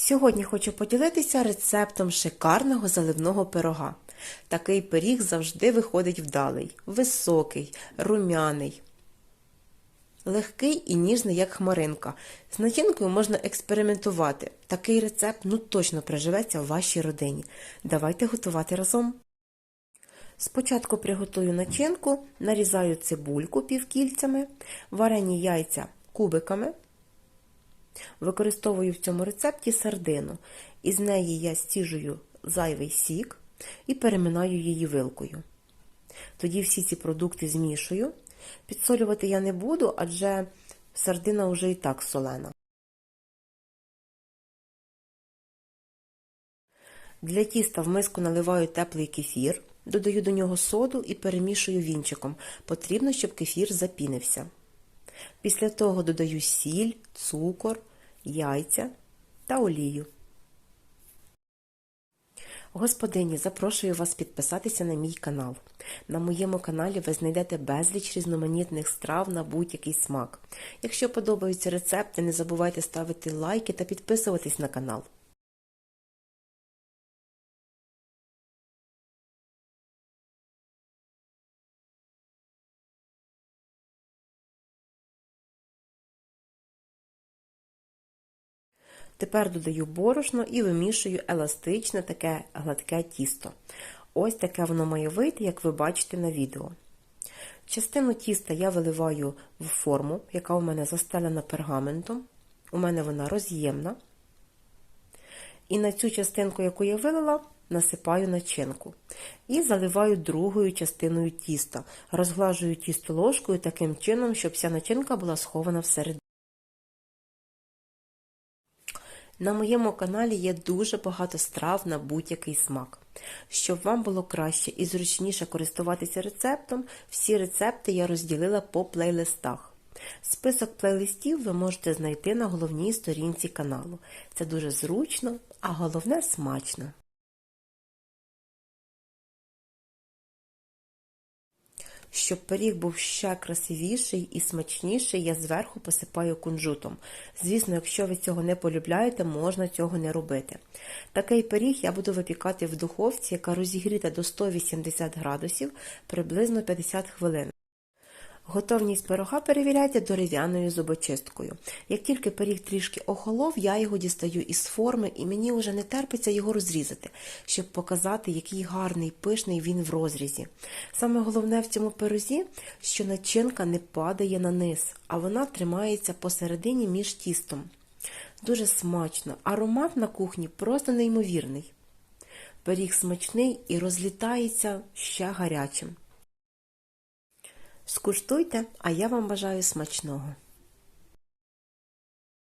Сьогодні хочу поділитися рецептом шикарного заливного пирога. Такий пиріг завжди виходить вдалий, високий, румяний, легкий і ніжний, як хмаринка. З начинкою можна експериментувати. Такий рецепт ну точно приживеться в вашій родині. Давайте готувати разом. Спочатку приготую начинку, нарізаю цибульку півкільцями, варені яйця кубиками. Використовую в цьому рецепті сардину. Із неї я стіжую зайвий сік і переминаю її вилкою. Тоді всі ці продукти змішую. Підсолювати я не буду, адже сардина вже і так солена. Для тіста в миску наливаю теплий кефір, додаю до нього соду і перемішую вінчиком. Потрібно, щоб кефір запінився. Після того додаю сіль, цукор, яйця та олію. Господині, запрошую вас підписатися на мій канал. На моєму каналі ви знайдете безліч різноманітних страв на будь-який смак. Якщо подобаються рецепти, не забувайте ставити лайки та підписуватись на канал. Тепер додаю борошно і вимішую еластичне таке гладке тісто. Ось таке воно має вийти, як ви бачите на відео. Частину тіста я виливаю в форму, яка у мене застелена пергаментом. У мене вона роз'ємна. І на цю частинку, яку я вилила, насипаю начинку. І заливаю другою частиною тіста. Розглажую тісто ложкою таким чином, щоб вся начинка була схована всередині. На моєму каналі є дуже багато страв на будь-який смак. Щоб вам було краще і зручніше користуватися рецептом, всі рецепти я розділила по плейлистах. Список плейлистів ви можете знайти на головній сторінці каналу. Це дуже зручно, а головне смачно. Щоб пиріг був ще красивіший і смачніший, я зверху посипаю кунжутом. Звісно, якщо ви цього не полюбляєте, можна цього не робити. Такий пиріг я буду випікати в духовці, яка розігріта до 180 градусів приблизно 50 хвилин. Готовність пирога перевіряйте дерев'яною зубочисткою. Як тільки пиріг трішки охолов, я його дістаю із форми і мені вже не терпиться його розрізати, щоб показати, який гарний пишний він в розрізі. Саме головне в цьому пирозі, що начинка не падає на низ, а вона тримається посередині між тістом. Дуже смачно, аромат на кухні просто неймовірний. Пиріг смачний і розлітається ще гарячим. Скуштуйте, а я вам бажаю смачного.